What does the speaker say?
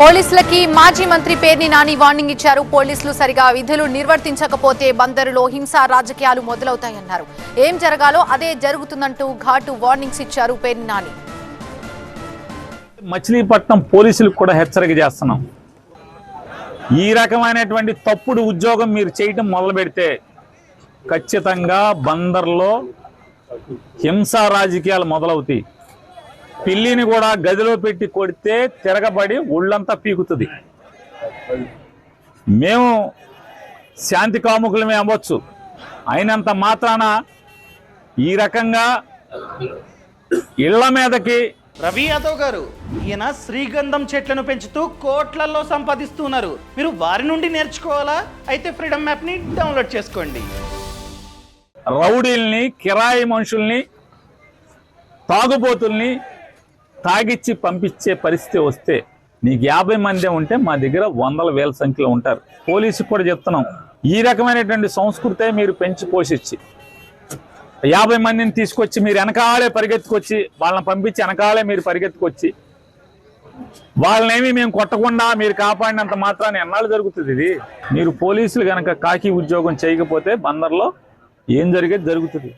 పోలీసులకి మాజీ మంత్రి పేర్ని నాని వార్నింగ్ ఇచ్చారు. పోలీసులు సరిగా విధులు నిర్వర్తించకపోతే బందరులో హింసా రాజకీయాలు మొదలవుతాయన్నారు. ఏం జరగాలో అదే జరుగుతుందంటూ ఘాటు వార్నింగ్స్ ఇచ్చారు పేర్ని నాని. మచిలీపట్నం పోలీసులకు కూడా హెచ్చరిక చేస్తున్నాం. ఈ రకమైనటువంటి తప్పుడు ఉద్యోగం మీరు చేయటం మొదలు పెడితే ఖచ్చితంగా బందర్లో హింసా రాజకీయాలు మొదలవుతాయి. పిల్లిని కూడా గదిలో పెట్టి కొడితే తిరగబడి ఒళ్ళంతా పీకుతుంది. మేము శాంతి కాముకులమే అవ్వచ్చు. అయినంత మాత్రాన ఈ రకంగా ఇళ్ళ మీదకి రవి యాదవ్ గారు ఈయన శ్రీగంధం చెట్లను పెంచుతూ కోట్లల్లో సంపాదిస్తున్నారు. మీరు వారి నుండి నేర్చుకోవాలా? అయితే ఫ్రీడమ్ యాప్ని డౌన్లోడ్ చేసుకోండి. రౌడీల్ని కిరాయి మనుషుల్ని తాగుబోతుల్ని తాగిచ్చి పంపించే పరిస్థితి వస్తే నీకు యాభై మంది ఉంటే మా దగ్గర వందల వేల సంఖ్యలో ఉంటారు. పోలీసుకు కూడా చెప్తున్నాం. ఈ రకమైనటువంటి సంస్కృతే మీరు పెంచి పోషించి యాభై మందిని తీసుకొచ్చి మీరు వెనకాలే పరిగెత్తుకొచ్చి వాళ్ళని పంపించి వెనకాలే మీరు పరిగెత్తుకొచ్చి వాళ్ళనేమి మేము కొట్టకుండా మీరు కాపాడినంత మాత్రాన్ని ఎన్నాళ్ళు జరుగుతుంది ఇది? మీరు పోలీసులు కనుక కాకి ఉద్యోగం చేయకపోతే బందర్లో ఏం జరిగేది జరుగుతుంది?